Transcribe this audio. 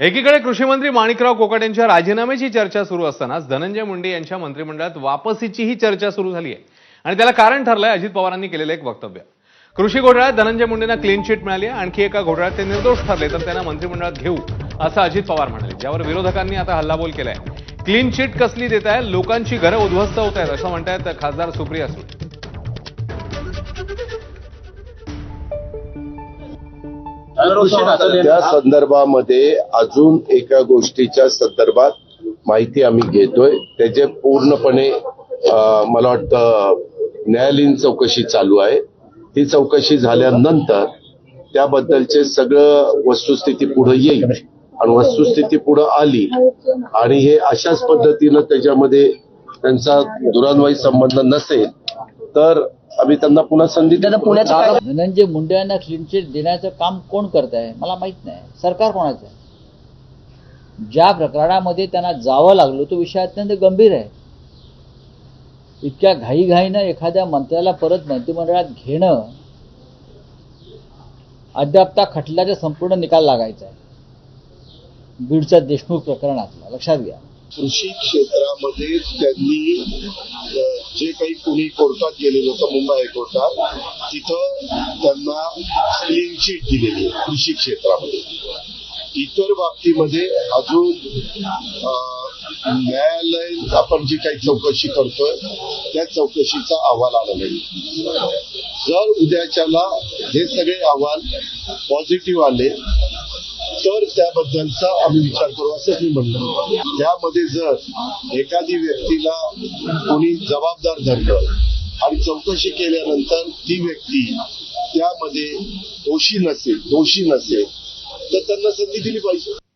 एकीकडे कृषी मंत्री माणिकराव कोकाट यांच्या राजीनाम्याची चर्चा सुरू असतानाच धनंजय मुंडे यांच्या मंत्रिमंडळात वापसीचीही चर्चा सुरू झाली आहे आणि त्याला कारण ठरलंय अजित पवारांनी केलेलं एक वक्तव्य. कृषी घोटाळ्यात धनंजय मुंडेंना क्लीन चिट मिळाली आणखी एका घोटाळ्यात ते निर्दोष ठरले तर त्यांना मंत्रिमंडळात घेऊ असं अजित पवार म्हणाले. ज्यावर विरोधकांनी आता हल्लाबोल केलाय. क्लीन चिट कसली देत आहे लोकांची घरं उद्ध्वस्त होत आहेत असं म्हणतायत खासदार सुप्रिया सुळे. त्या संदर्भामध्ये अजून एका गोष्टीच्या संदर्भात माहिती आम्ही घेतोय. त्याचे पूर्णपणे मला वाटतं न्यायालयीन चौकशी चालू आहे. ती चौकशी झाल्यानंतर त्याबद्दलचे सगळं वस्तुस्थिती पुढे येईल आणि वस्तुस्थिती पुढे आली आणि हे अशाच पद्धतीनं त्याच्यामध्ये त्यांचा दुरान्वयी संबंध नसेल तर आम्ही त्यांना पुन्हा संधी. पुण्याचं धनंजय मुंडे यांना क्लीन चिट देण्याचं काम कोण करत आहे? मला माहीत नाही. सरकार कोणाचं आहे? ज्या प्रकरणामध्ये त्यांना जावं लागलं तो विषय अत्यंत गंभीर आहे. इतक्या घाईघाईनं एखाद्या मंत्र्याला परत मंत्रिमंडळात घेणं अद्याप त्या खटल्याचा संपूर्ण निकाल लागायचा आहे. बीडच्या देशमुख प्रकरणातला लक्षात घ्या. कृषी क्षेत्रामध्ये त्यांनी जे काही कुणी कोर्टात गेलेलं होतं मुंबई हायकोर्टात तिथं त्यांना क्लीन चिट दिलेली आहे कृषी क्षेत्रामध्ये. इतर बाबतीमध्ये अजून न्यायालय आपण जी काही चौकशी करतोय त्या चौकशीचा अहवाल आला नाही. जर उद्याच्याला हे सगळे अहवाल पॉझिटिव्ह आले तर त्याबद्दलचा आम्ही विचार करू असं मी म्हणलं त्यामध्ये जर एखादी व्यक्तीला कोणी जबाबदार धरलं आणि चौकशी केल्यानंतर ती व्यक्ती त्यामध्ये दोषी नसेल दोषी नसेल तर त्यांना संधी दिली पाहिजे.